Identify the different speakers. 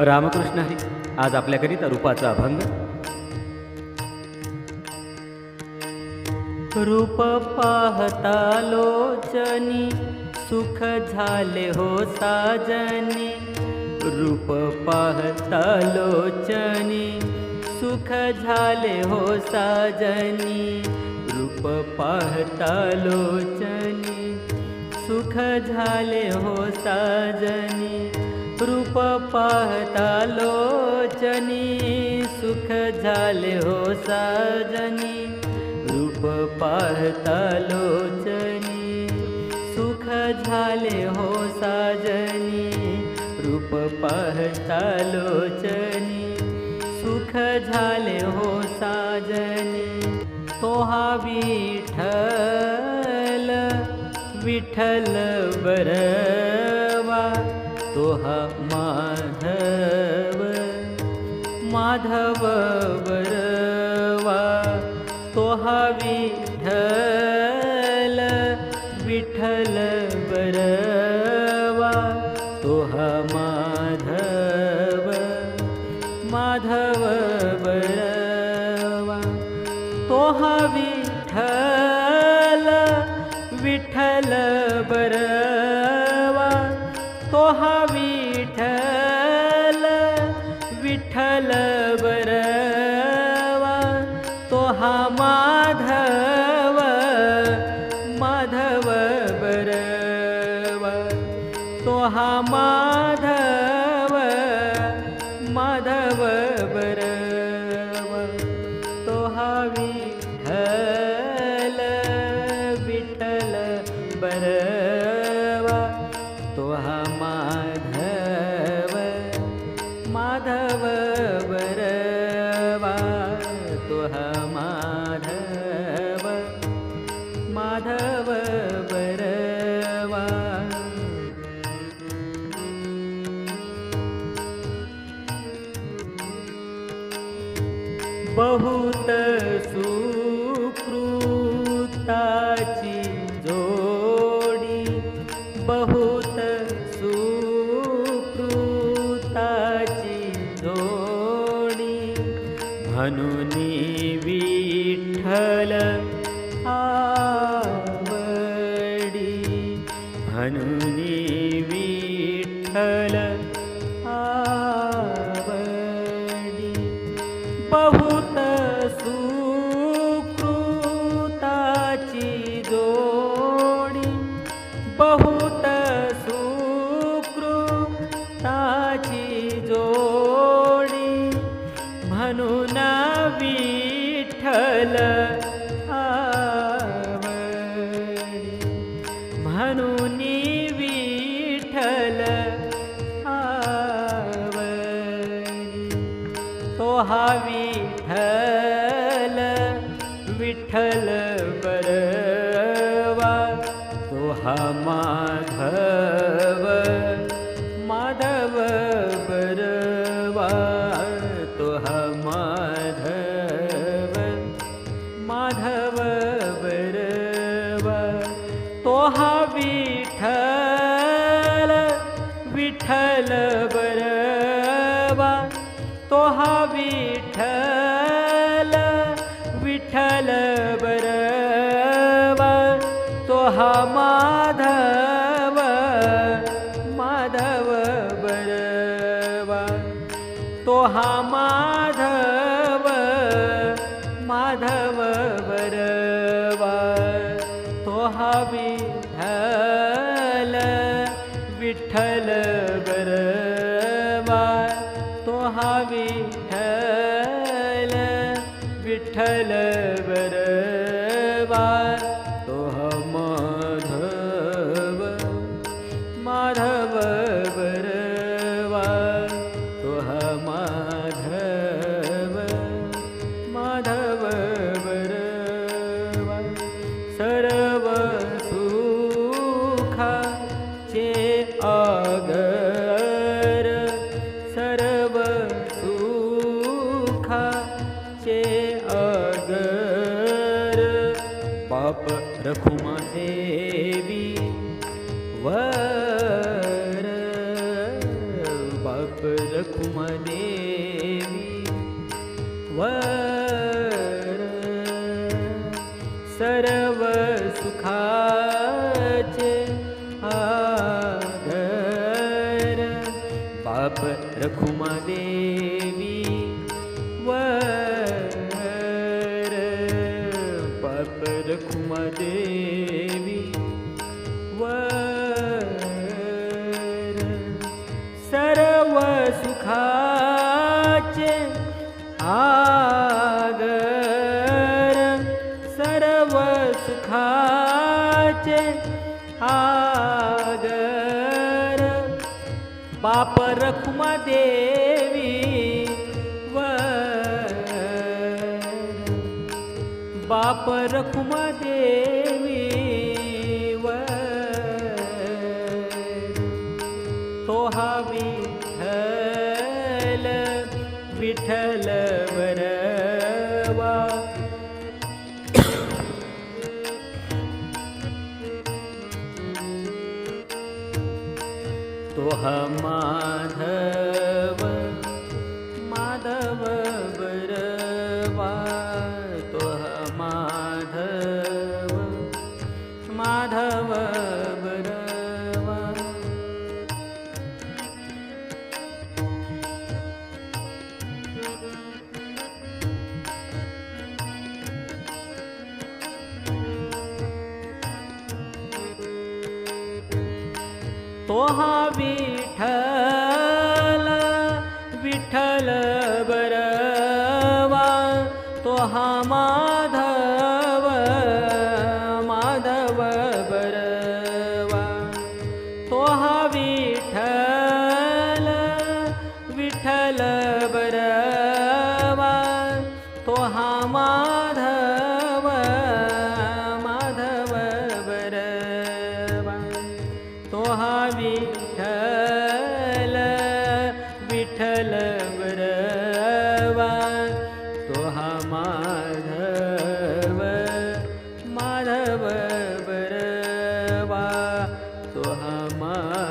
Speaker 1: रामकृष्ण हरी आज आपल्याकरिता रूपाचा अभंग. रूप पाहता लोचनी सुख झाले हो साजनी. रूप पाहता लोचनी सुख झाले हो साजनी. रूप पाहता लोचनी सुख झाले हो साजनी. रूप पाहता लोचनी सुख झाले हो साजनी। रूप पाहता लोचनी सुख झाले हो साजनी। रूप पाहता लोचनी सुख झाले हो साजनी। तो हा विठ्ठल विठ्ठल तोह माधव माधव तो हा बहुत सुकृताची जोडी बहुत सुकृताची जोडी. म्हणून विठ्ठल आवडी म्हणून विठ्ठल बरवा तो माधव माधव बरवा तो माधव माधव बरवा तोहा विठल विठ्ठल विठ्ठल बरवा तो हा माधव माधव बरवा. तो हा माधव माधव विठ्ठल बरवा तोह माधव माधव बरवा तोह माधव माधव बरवा सर्व सुखाचे आगर सर्व सुखा पाप सुखाचे आगर सर्व सुखाचे आगर. बाप रखुमा देवी व बाप रखुमा देवी विठ्ठल वरवा तो हा हा विठल विठ्ठल बरवा तो हा माधव माधव बरवा तो हा विठ विठल विठल वरवा तोहा माधव माधव ीठ मिलरवा तरवा